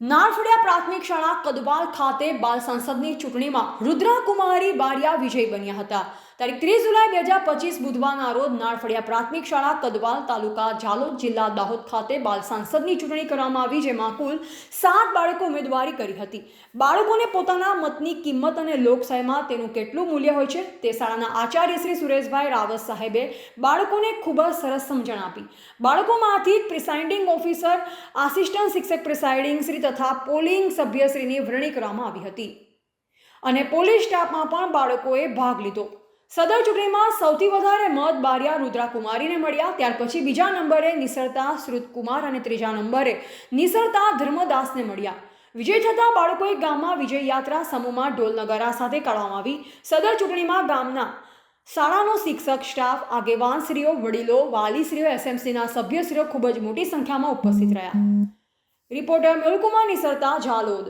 નારફળિયા પ્રાથમિક શાળા કદવાલ ખાતે બાલ સંસદની ચૂંટણીમાં રુદ્રા કુમારી બારિયા વિજય બન્યા હતા. તારીખ ત્રીસ જુલાઈ બે હજાર પચીસ બુધવારના રોજ નાળફળિયા પ્રાથમિક શાળા કદવાલ તાલુકા જાલોદ જિલ્લા દાહોદ ખાતે બાલ સાંસદની ચૂંટણી કરવામાં આવી, જેમાં કુલ સાત બાળકો ઉમેદવારી કરી હતી. બાળકોને પોતાના મતની કિંમત અને લોકશાહીમાં તેનું કેટલું મૂલ્ય હોય છે, તે શાળાના આચાર્ય શ્રી સુરેશભાઈ રાવત સાહેબે બાળકોને ખૂબ જ સરસ સમજણ આપી. બાળકોમાંથી પ્રિસાઇડિંગ ઓફિસર, આસિસ્ટન્ટ શિક્ષક પ્રિસાઇડિંગ શ્રી તથા પોલિંગ સભ્યશ્રીની વરણી કરવામાં આવી હતી. અને પોલીસ સ્ટાફમાં પણ બાળકોએ ભાગ લીધો. સદર ચૂંટણીમાં સૌથી વધારે મત બારિયા રુદ્રાકુમારીને મળ્યા. ત્યાર પછી બીજા નંબરે નિસરતા, શ્રુતકુમાર અને ત્રીજા નંબરે નિસરતા ધર્મદાસને મળ્યા. વિજય થતાં બાળકોએ ગામમાં વિજય યાત્રા સમૂહમાં ઢોલ નગારા સાથે કાઢવામાં આવી. સદર ચૂંટણીમાં ગામના શાળાનો શિક્ષક, સ્ટાફ, આગેવાનશ્રીઓ, વડીલો, વાલીશ્રીઓ, એસએમસીના સભ્યશ્રીઓ ખૂબ જ મોટી સંખ્યામાં ઉપસ્થિત રહ્યા. રિપોર્ટર મેહુલકુમાર નિસરતા જાલોદ